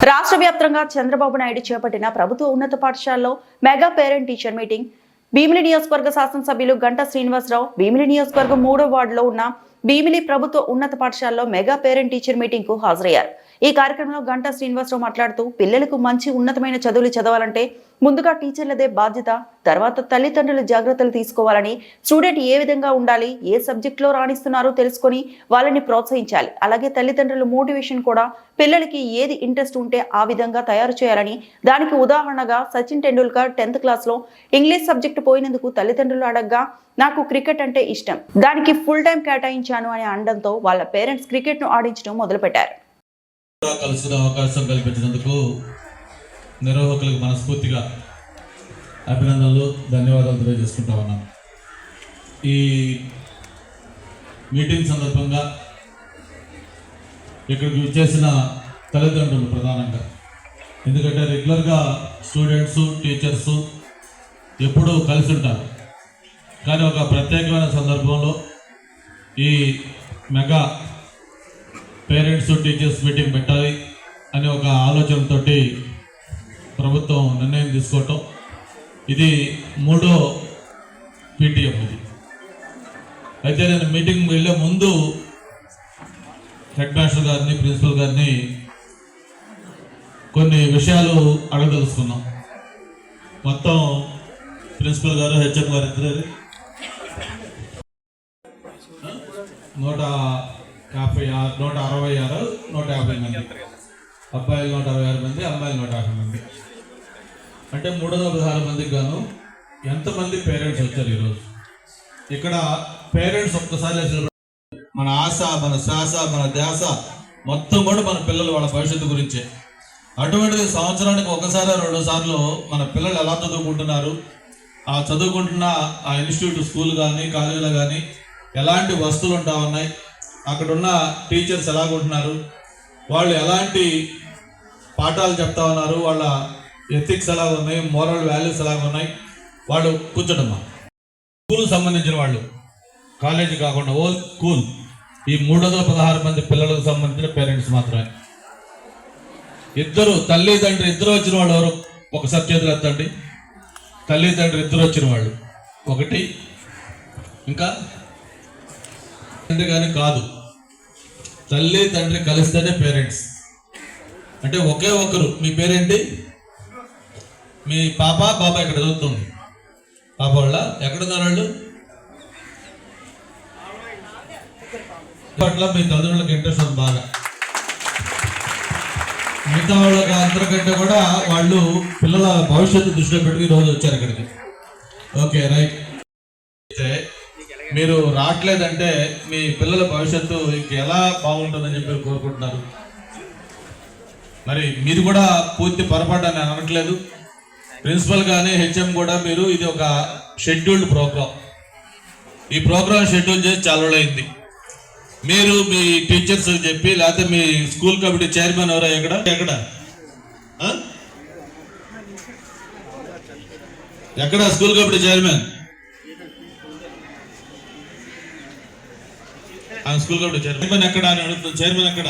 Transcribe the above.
రాష్ట్ర వ్యాప్తంగా చంద్రబాబు నాయుడు చేపట్టిన ప్రభుత్వ ఉన్నత పాఠశాలలో mega parent teacher meeting. Bheemili నియోజకవర్గ శాసనసభ్యులు గంటా శ్రీనివాసరావు భీమిలి నియోజకవర్గం మూడో వార్డులో ఉన్న భీమిలి ప్రభుత్వ ఉన్నత పాఠశాలలో మెగా పేరెంట్ టీచర్ మీటింగ్కు హాజరయ్యారు. ఈ కార్యక్రమంలో గంటా శ్రీనివాసరావు మాట్లాడుతూ పిల్లలకు మంచి ఉన్నతమైన చదువులు చదవాలంటే ముందుగా టీచర్లదే బాధ్యత తర్వాత తల్లిదండ్రులు జాగ్రత్తలు తీసుకోవాలని స్టూడెంట్ ఏ విధంగా ఉండాలి ఏ సబ్జెక్టులో రాణిస్తున్నారో తెలుసుకొని వాళ్ళని ప్రోత్సహించాలి. అలాగే తల్లిదండ్రుల మోటివేషన్ కూడా పిల్లలకి ఏది ఇంట్రెస్ట్ ఉంటే ఆ విధంగా తయారు చేయాలని దానికి ఉదాహరణగా సచిన్ టెండూల్కర్ టెన్త్ క్లాస్లో ఇంగ్లీష్ సబ్జెక్ట్ పోయినందుకు తల్లిదండ్రులు అడగ్గా నాకు క్రికెట్ అంటే ఇష్టం. దానికి ఫుల్ టైం కేటాయించాను అని అనడంతో వాళ్ళ పేరెంట్స్ క్రికెట్ను ఆడించడం మొదలుపెట్టారు. కూడా కలుసుకునే అవకాశం కల్పించినందుకు నిర్వాహకులకు మనస్ఫూర్తిగా అభినందనలు ధన్యవాదాలు తెలియజేసుకుంటా ఉన్నాను. ఈ మీటింగ్ సందర్భంగా ఇక్కడికి చేసిన తల్లిదండ్రులు ప్రధానంగా. ఎందుకంటే రెగ్యులర్గా స్టూడెంట్స్ టీచర్స్ ఎప్పుడూ కలిసి ఉంటారు. కానీ ఒక ప్రత్యేకమైన సందర్భంలో ఈ మెగా పేరెంట్స్ టీచర్స్ మీటింగ్ పెట్టాలి అనే ఒక ఆలోచనతో ప్రభుత్వం నిర్ణయం తీసుకోవటం. ఇది మూడో పీటీఎం ఇది. అయితే నేను మీటింగ్ వెళ్ళే ముందు హెడ్ మాస్టర్ గారిని ప్రిన్సిపల్ గారిని కొన్ని విషయాలు అడగదలుచుకున్నాం. మొత్తం ప్రిన్సిపల్ గారు హెచ్ఎం గారు ఇద్దరు. నూట యాభై ఆరు నూట అరవై ఆరు నూట యాభై మంది. అబ్బాయిలు నూట అరవై ఆరు మంది అమ్మాయిలు నూట యాభై మంది. అంటే మూడు వందల పదహారు మందికి గాను ఎంతమంది పేరెంట్స్ వచ్చారు ఈరోజు? ఇక్కడ పేరెంట్స్ ఒక్కసారి మన ఆశ మన శ్వాస మన ధ్యాస మొత్తం కూడా మన పిల్లలు వాళ్ళ భవిష్యత్తు గురించే. అటువంటిది సంవత్సరానికి ఒకసారి రెండు సార్లు మన పిల్లలు ఎలా చదువుకుంటున్నారు? ఆ చదువుకుంటున్న ఆ ఇన్స్టిట్యూట్ స్కూల్ కానీ కాలేజీలో కానీ ఎలాంటి వస్తువులు ఉంటా ఉన్నాయి? అక్కడ ఉన్న టీచర్స్ ఎలాగుంటున్నారు? వాళ్ళు ఎలాంటి పాఠాలు చెప్తా ఉన్నారు? వాళ్ళ ఎథిక్స్ ఎలా ఉన్నాయి మోరల్ వాల్యూస్ ఎలాగ ఉన్నాయి వాళ్ళు కూర్చోడమ్మా. స్కూల్ సంబంధించిన వాళ్ళు. కాలేజీ కాకుండా ఓ స్కూల్. ఈ మూడు వందల పదహారు మంది పిల్లలకు సంబంధించిన పేరెంట్స్ మాత్రమే. ఇద్దరు తల్లి తండ్రి ఇద్దరు వచ్చిన వాళ్ళు ఎవరు? ఒకసారి చేతులు ఎత్తండి. తల్లి తండ్రి ఇద్దరు వచ్చిన వాళ్ళు. ఒకటి. ఇంకా? తండ్రి కానీ కాదు. తల్లి తండ్రి కలిస్తేనే పేరెంట్స్. అంటే ఒకే ఒకరు. మీ పేరేంటి? మీ పాప పాప ఇక్కడ చదువుతుంది? పాప వాళ్ళ? ఎక్కడున్నారు వాళ్ళు? పట్ల మీ తల్లిదండ్రులకు ఇంట్రెస్ట్ ఉంది బాగా. మిగతా వాళ్ళకి అందరికంటే కూడా వాళ్ళు పిల్లల భవిష్యత్తు దృష్టిలో పెట్టుకుని ఈ రోజు వచ్చారు ఇక్కడికి. Okay right. అయితే మీరు రావట్లేదంటే మీ పిల్లల భవిష్యత్తు ఇంక ఎలా బాగుంటుందని చెప్పి కోరుకుంటున్నారు. మరి మీరు కూడా పూర్తి పొరపాటు అని అనట్లేదు. ప్రిన్సిపల్ కానీ హెచ్ఎం కూడా మీరు ఇది ఒక షెడ్యూల్డ్ ప్రోగ్రామ్. ఈ ప్రోగ్రామ్ షెడ్యూల్ చేసి చాలా అయింది మీరు మీ టీచర్స్ చెప్పి లేకపోతే మీ స్కూల్ కమిటీ చైర్మన్ ఎవరో ఎక్కడ? ఎక్కడ? ఎక్కడ స్కూల్ కమిటీ చైర్మన్? ఆ స్కూల్ కమిటీ చైర్మన్ ఎక్కడ అని అడుగుతుంది చైర్మన్ ఎక్కడ